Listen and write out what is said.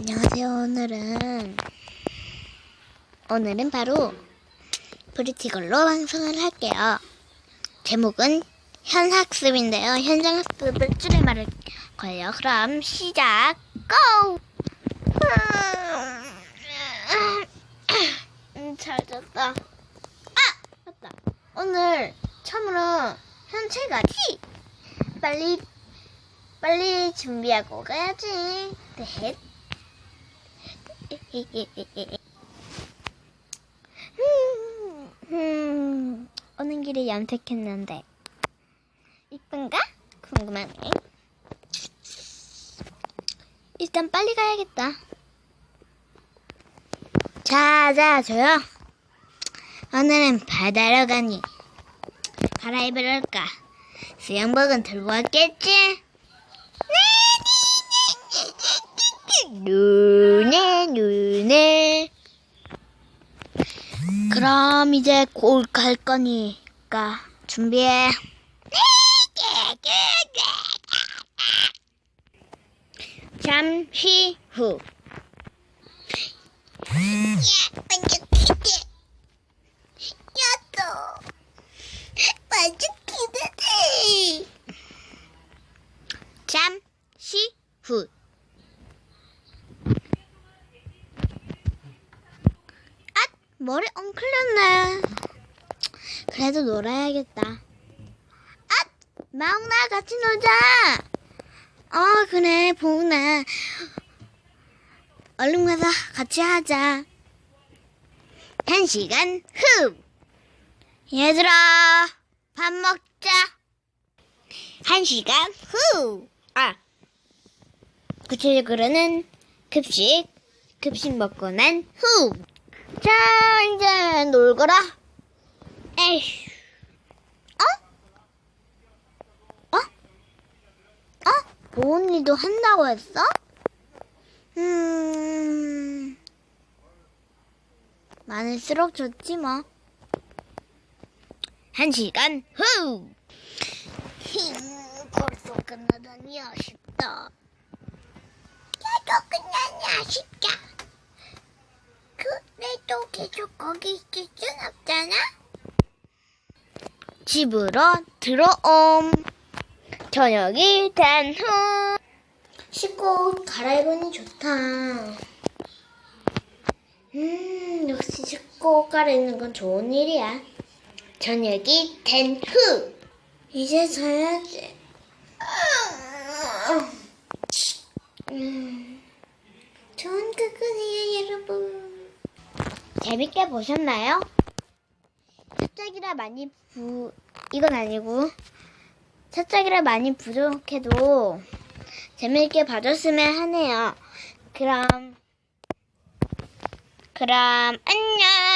안녕하세요. 오늘은 오늘은 바로 브리티걸로 방송을 할게요. 제목은 현학습인데요. 현장 학습을 줄여 말할 거예요. 그럼 시작. 고! 음, 잘 잤다. 아! 맞다. 오늘 처음으로 현체가지? 빨리 빨리 준비하고 가야지. 네. 음, 음, 오는 길에 염색했는데 이쁜가? 궁금하네. 일단 빨리 가야겠다. 자, 자, 조용. 오늘은 바다로 가니 갈아입으러 올까? 수영복은 들고 왔겠지? 눈에 눈에. 그럼 이제 곧갈 거니까 준비해. 잠시 후. 잠시 후 아, 머리 엉클렸네. 그래도 놀아야겠다. 아, 마웅나 같이 놀자. 어, 그래, 보웅나. 얼른 가서 같이 하자. 한 시간 후. 얘들아, 밥 먹자. 한 시간 후. 아, 구체적으로는 급식, 급식 먹고 난 후. 자, 이제 놀거라. 에휴. 어? 어? 어? 보은이도 한다고 했어? 음. 많을수록 좋지 뭐. 한 시간 후. 힝, 벌써 끝나다니 아쉽다. 나도 끝나니 아쉽다. 계속 거기 있을 순 없잖아. 집으로 들어옴. 저녁이 된 후. 씻고 옷 갈아입으니 좋다. 음, 역시 씻고 옷 갈아입는 건 좋은 일이야. 저녁이 된 후. 이제 자야지. 음, 좋은 끝이에요, 여러분. 재밌게 보셨나요? 살짝이라 많이 부, 이건 아니고, 살짝이라 많이 부족해도 재밌게 봐줬으면 하네요. 그럼, 그럼, 안녕!